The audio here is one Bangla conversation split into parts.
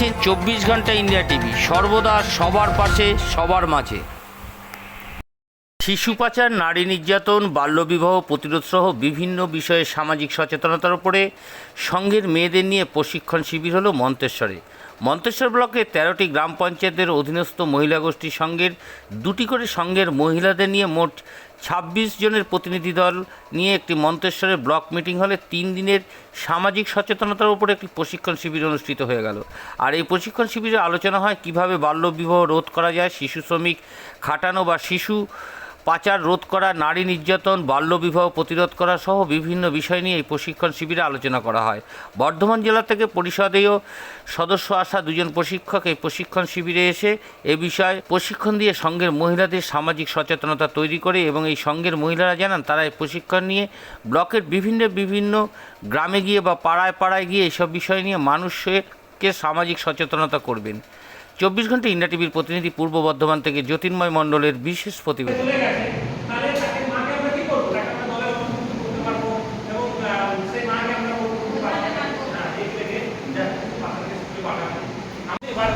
দেখছেন চব্বিশ ঘণ্টা ইন্ডিয়া টিভি। সর্বদা সবার পাশে, সবার মাঝে। শিশু পাচার, নারী নির্যাতন, বাল্যবিবাহ, প্রতিরোধ সহ বিভিন্ন বিষয়ে সামাজিক সচেতনতার উপরে সংঘের মেয়েদের নিয়ে প্রশিক্ষণ শিবির হলো মন্তেশ্বরে। মন্তেশ্বর ব্লকে তেরোটি গ্রাম পঞ্চায়েতের অধীনস্থ মহিলা গোষ্ঠী সংঘের দুটি করে সংঘের মহিলাদের নিয়ে মোট ছাব্বিশ জনের প্রতিনিধি দল নিয়ে একটি মন্তেশ্বরের ব্লক মিটিং হলে তিন দিনের সামাজিক সচেতনতার উপর একটি প্রশিক্ষণ শিবির অনুষ্ঠিত হয়ে গেল। আর এই প্রশিক্ষণ শিবিরে আলোচনা হয় কীভাবে বাল্যবিবাহ রোধ করা যায়, শিশু শ্রমিক খাটানো বা শিশু পাচার, রোধ করা, নারী নির্যাতন বাল্যবিবাহ প্রতিরোধ করা সহ বিভিন্ন বিষয় নিয়ে এই প্রশিক্ষণ শিবিরে আলোচনা করা হয়। বর্ধমান জেলা থেকে পরিষদেও সদস্য আসা দুজন প্রশিক্ষক এই প্রশিক্ষণ শিবিরে এসে এ বিষয়ে প্রশিক্ষণ দিয়ে সংঘের মহিলাদের সামাজিক সচেতনতা তৈরি করে এবং এই সংঘের মহিলারা জানান, তারা এই প্রশিক্ষণ নিয়ে ব্লকের বিভিন্ন বিভিন্ন গ্রামে গিয়ে বা পাড়ায় পাড়ায় গিয়ে এইসব বিষয় নিয়ে মানুষকে সামাজিক সচেতনতা করবেন। চব্বিশ ঘণ্টা ইন্ডিয়া টিভির প্রতিনিধি পূর্ব বর্ধমান থেকে জ্যোতির্ময় মণ্ডলের বিশেষ প্রতিবেদন। চলে গেছে। তাহলে তাকে মাকে আমরা কি করব? তাকে আমরা দলের অন্তর্ভুক্ত করতে পারব এবং আহ, সেই মাকে আমরা করতে পারব। না এই থেকে যা বাচ্চাকে স্কুলে পাঠাবো আমি এবার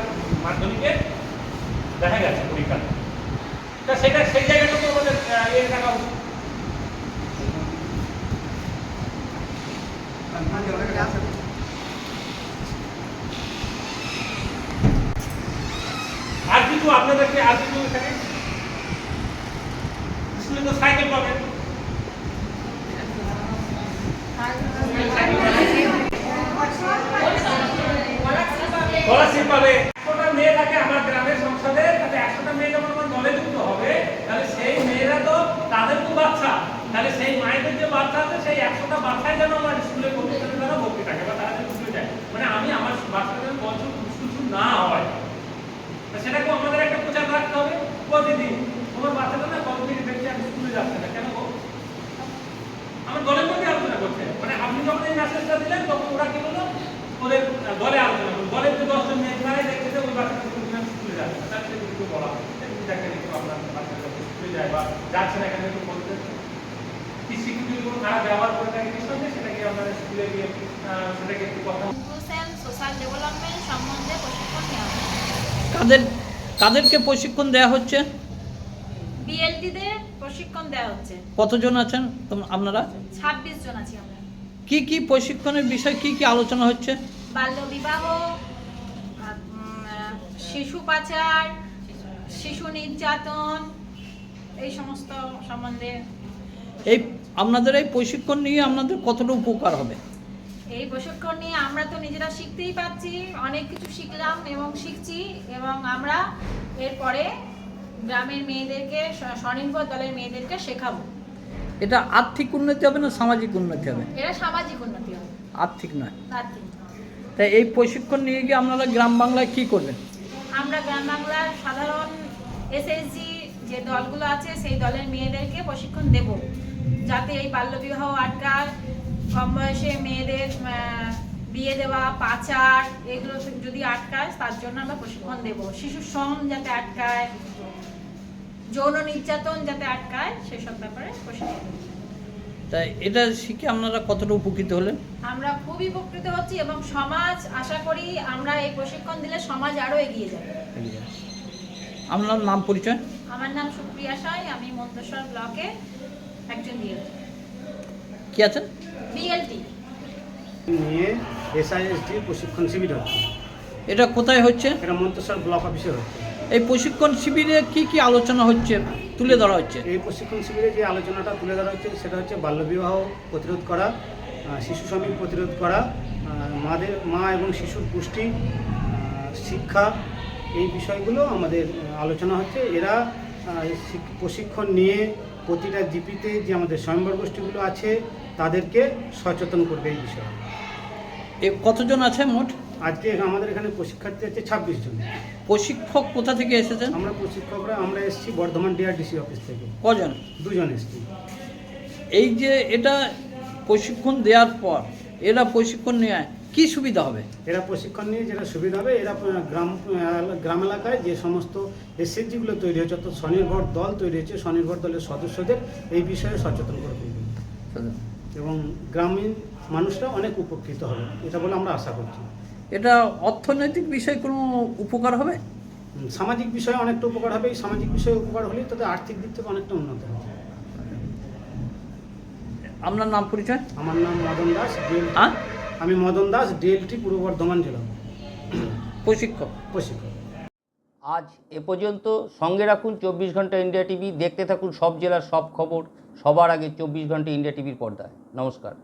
মাধ্যমিকে দেখা গেছে পরীক্ষা। তা সেটা সেই জায়গাটুকু আমাদের ইয়ে থাকা উচিত আর কিছু আপনাদেরকে আর কিন্তু এখানে সাইকেল পাবেন। স্কলারশিপ পাবে একশোটা মেয়ে থাকে আমার গ্রামের সংসদে তাহলে একশোটা মেয়ে যখন আমার দলে যুক্ত হবে তাহলে সেই মেয়েরা তো তাদের তো বাচ্চা তাহলে সেই মায়েদের যে বাচ্চা আছে সেই একশোটা বাচ্চাই যেন আমার স্কুলে প্রতিষ্ঠানে তারা ভর্তি থাকে বা তারা যেন স্কুলে যায় মানে আমি আমার বাচ্চাটা যেন বছর কিছু না হয় তা সেটাকে আমাদের একটা প্রচার রাখতে হবে প্রতিদিন তোমার বাচ্চাটা না কতদিন দেখছি আমি স্কুলে যাচ্ছে না কেন গো? আমার দলের মধ্যে আলোচনা করছে মানে আপনি যখন এই মেসেজটা দিলেন তখন ওরা কি বলল ওদের আহ, দলে আলোচনা করল দলের যে দশজন মেয়ে তারাই দেখছে যে ওই বাচ্চাটা স্কুলে স্কুলে যাচ্ছে না তার থেকে একটু বলা দেখেন একটু আপনার বাচ্চাটা স্কুলে যায় বা যাচ্ছে না এখানে একটু বলতে। কি শিক্ষিত কোনো খারাপ ব্যবহার করে থাকে নিঃসন্দেহে সেটাকে আপনারা স্কুলে গিয়ে সেটাকে একটু কথা সোশ্যাল ডেভেলপমেন্ট সম্বন্ধে প্রশিক্ষণ নেওয়া কাদের কাদেরকে প্রশিক্ষণ দেওয়া হচ্ছে? বিএলটিদের প্রশিক্ষণ দেওয়া হচ্ছে। কতজন আছেন আপনারা? ছাব্বিশ জন আছি আমরা। কি কি প্রশিক্ষণের বিষয় কি কি আলোচনা হচ্ছে? বাল্য বিবাহ আহ, উম, আহ, শিশু পাচার শিশু নির্যাতন এই সমস্ত সম্বন্ধে এই আপনাদের এই প্রশিক্ষণ নিয়ে আপনাদের কতটা উপকার হবে? এই প্রশিক্ষণ নিয়ে আমরা তো নিজেরা শিখতেই পাচ্ছি অনেক কিছু শিখলাম এবং শিখছি এবং আমরা এরপরে গ্রামের মেয়েদেরকে স্বনির্ভর দলের মেয়েদেরকে শেখাবো। এটা আর্থিক উন্নতি হবে না সামাজিক উন্নতি হবে? এরা সামাজিক উন্নতি হবে। আর্থিক নয়। তার তাই এই প্রশিক্ষণ নিয়ে গিয়ে আপনারা গ্রাম বাংলায় কি করবেন আমরা গ্রাম বাংলার সাধারণ এসএসজি যে দলগুলো আছে সেই দলের মেয়েদেরকে প্রশিক্ষণ দেব। যাতে এই বাল্যবিবাহ আটকায় কম বয়সে মেয়েদের বিয়ে দেওয়া পাচার এগুলো যদি আটকায় তার জন্য আমরা প্রশিক্ষণ দেব। শিশু শ্রম যাতে আটকায় যৌন নির্যাতন যাতে আটকায় সেসব ব্যাপারে প্রশিক্ষণ। তাই এটা শিখে আপনারা কতটা উপকৃত হলেন? আমরা খুবই উপকৃত হচ্ছি এবং সমাজ আশা করি আমরা এই প্রশিক্ষণ দিলে সমাজ আরও এগিয়ে যাবে। আপনার নাম পরিচয়? আমার নাম সুপ্রিয়া সাই আমি মন্তেশ্বর ব্লকে একজন বিএলটি কি আছেন বিএলটি নিয়ে এসআইএসডি প্রশিক্ষণ শিবির হচ্ছে। এটা কোথায় হচ্ছে? এটা মন্তেশ্বর ব্লক অফিসে হচ্ছে। এই প্রশিক্ষণ শিবিরে কি কি আলোচনা হচ্ছে তুলে ধরা হচ্ছে? এই প্রশিক্ষণ শিবিরে যে আলোচনাটা তুলে ধরা হচ্ছে সেটা হচ্ছে বাল্যবিবাহ প্রতিরোধ করা শিশু শ্রমিক প্রতিরোধ করা মাদের মা এবং শিশুর পুষ্টি শিক্ষা এই বিষয়গুলো আমাদের আলোচনা হচ্ছে। এরা প্রশিক্ষণ নিয়ে প্রতিটা জিপিতে যে আমাদের স্বয়ম্বর গোষ্ঠীগুলো আছে তাদেরকে সচেতন করবে এই বিষয়ে। কতজন আছে মোট? আজকে আমাদের এখানে প্রশিক্ষার্থী আছে ছাব্বিশ জন। প্রশিক্ষক কোথা থেকে এসেছেন? আমরা প্রশিক্ষকরা আমরা এসেছি বর্ধমান ডিআরডিসি অফিস থেকে। কজন? দুজন এসেছি। এই যে এটা প্রশিক্ষণ দেওয়ার পর এরা প্রশিক্ষণ নেয় কি সুবিধা হবে? এরা প্রশিক্ষণ নিয়ে যেটা সুবিধা হবে এরা গ্রাম গ্রাম এলাকায় যে সমস্ত এসএসজিগুলো তৈরি হচ্ছে অর্থাৎ স্বনির্ভর দল তৈরি হচ্ছে স্বনির্ভর দলের সদস্যদের এই বিষয়ে সচেতন করে তুলবে। এবং গ্রামীণ মানুষরা অনেক উপকৃত হবে এটা বলে আমরা আশা করছি। এটা অর্থনৈতিক বিষয়ে কোনো উপকার হবে? সামাজিক বিষয়ে অনেকটা উপকার হবে এই সামাজিক বিষয়ে উপকার হলেই তাদের আর্থিক দিক থেকে অনেকটা উন্নত হবে। আপনার নাম পরিচয়? আমার নাম মদন দাস হ্যাঁ? আমি মদন দাস ডিএলটি পূর্ব বর্ধমান জেলা। প্রশিক্ষক। প্রশিক্ষক। আজ এ পর্যন্ত সঙ্গে রাখুন চব্বিশ ঘণ্টা ইন্ডিয়া টিভি দেখতে থাকুন সব জেলার সব খবর সবার আগে চব্বিশ ঘণ্টা ইন্ডিয়া টিভির পর্দায়। নমস্কার।